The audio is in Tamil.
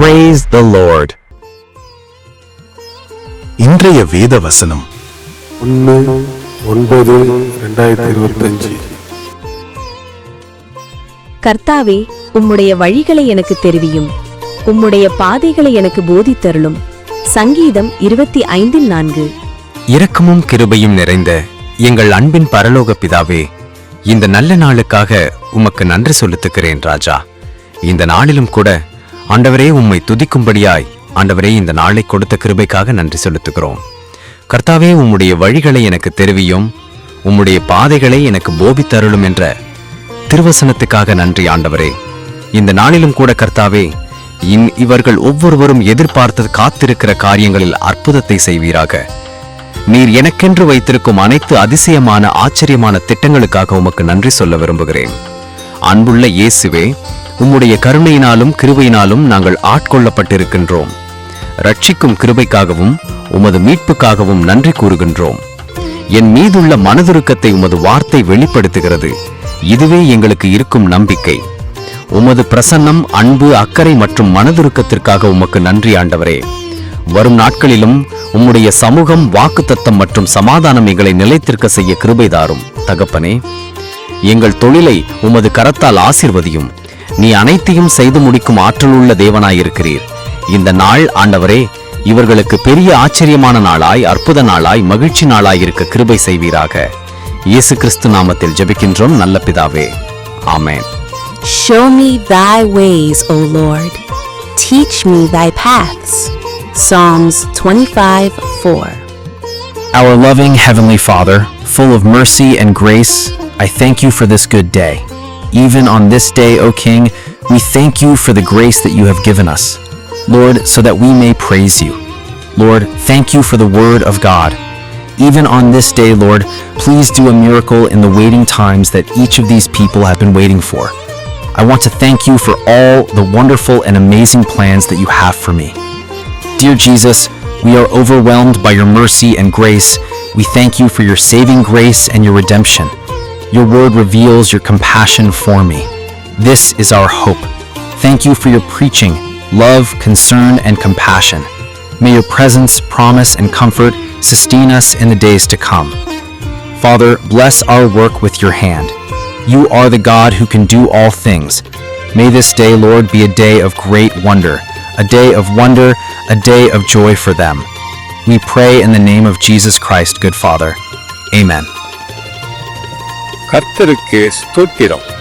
Praise the Lord. இன்றைய வேத வசனம் ஒன்று ஒன்பது ரெண்டாயிரத்தி இருபத்தஞ்சு. கர்த்தாவே உம்முடைய வழிகளை எனக்கு தெரிவியும். உம்முடைய பாதைகளை எனக்கு போதித்தருளும். சங்கீதம் இருபத்தி ஐந்தில் நான்கு. இரக்கமும் கிருபையும் நிறைந்த எங்கள் அன்பின் பரலோக பிதாவே இந்த நல்ல நாளுக்காக உமக்கு நன்றி செலுத்துகிறேன் ராஜா. இந்த நாளிலும் கூட ஆண்டவரே உம்மை துதிக்கும்படியாய் ஆண்டவரே இந்த நாளை கொடுத்த கிருபைக்காக நன்றி செலுத்துகிறோம். கர்த்தாவே உம்முடைய வழிகளை எனக்கு தெரிவியும் உம்முடைய பாதைகளை எனக்கு போபித்தருளும் என்ற திருவசனத்துக்காக நன்றி ஆண்டவரே. இந்த நாளிலும் கூட கர்த்தாவே இன் இவர்கள் ஒவ்வொருவரும் எதிர்பார்த்து காத்திருக்கிற காரியங்களில் அற்புதத்தை செய்வீராக. நீர் எனக்கென்று வைத்திருக்கும் அனைத்து அதிசயமான ஆச்சரியமான திட்டங்களுக்காக உமக்கு நன்றி சொல்ல விரும்புகிறேன். அன்புள்ள இயேசுவே உம்முடைய கருணையினாலும் கிருபையினாலும் நாங்கள் ஆட்கொள்ளப்பட்டிருக்கின்றோம். ரட்சிக்கும் கிருபைக்காகவும் உமது மீட்புக்காகவும் நன்றி கூறுகின்றோம். என் மீதுள்ள மனதுருக்கத்தை உமது வார்த்தை வெளிப்படுத்துகிறது. இதுவே எங்களுக்கு இருக்கும் நம்பிக்கை. உமது பிரசன்னம் அன்பு அக்கறை மற்றும் மனதுருக்கத்திற்காக உமக்கு நன்றி ஆண்டவரே. வரும் நாட்களிலும் உம்முடைய சமூகம் வாக்குத்தத்தம் மற்றும் சமாதானம் எங்களை நிலைத்திருக்க செய்ய கிருபை தாரும். தகப்பனே எங்கள் தொழிலை உமது கரத்தால் ஆசிர்வதியும். நீ அனைத்தையும் செய்து முடிக்கும் ஆற்றலுள்ள தேவனாயிருக்கிறீர் இந்த நாள் ஆண்டவரே இவர்களுக்கு பெரிய ஆச்சரியமான நாளாய் அற்புத நாளாய் மகிழ்ச்சி நாளாய் இருக்க கிருபை செய்வீராக இயேசு கிறிஸ்து நாமத்தில் ஜெபிக்கின்றோம் நல்ல பிதாவே ஆமென் Show me thy ways, O Lord. Teach me thy paths. Psalms 25 4. Our loving Heavenly Father, full of mercy and grace, I thank you for this good day. Even on this day, O King, we thank you for the grace that you have given us. Lord, so that we may praise you. Lord, thank you for the Word of God. Even on this day, Lord, please do a miracle in the waiting times that each of these people have been waiting for. I want to thank you for all the wonderful and amazing plans that you have for me. Dear Jesus, we are overwhelmed by your mercy and grace. We thank you for your saving grace and your redemption. Your word reveals your compassion for me. This is our hope. Thank you for your preaching, love, concern, and compassion. May your presence, promise, and comfort sustain us in the days to come. Father, bless our work with your hand. You are the God who can do all things. May this day, Lord, be a day of great wonder, a day of wonder, a day of joy for them. We pray in the name of Jesus Christ, good Father. Amen. கர்த்தருக்கு ஸ்தோத்திரம்.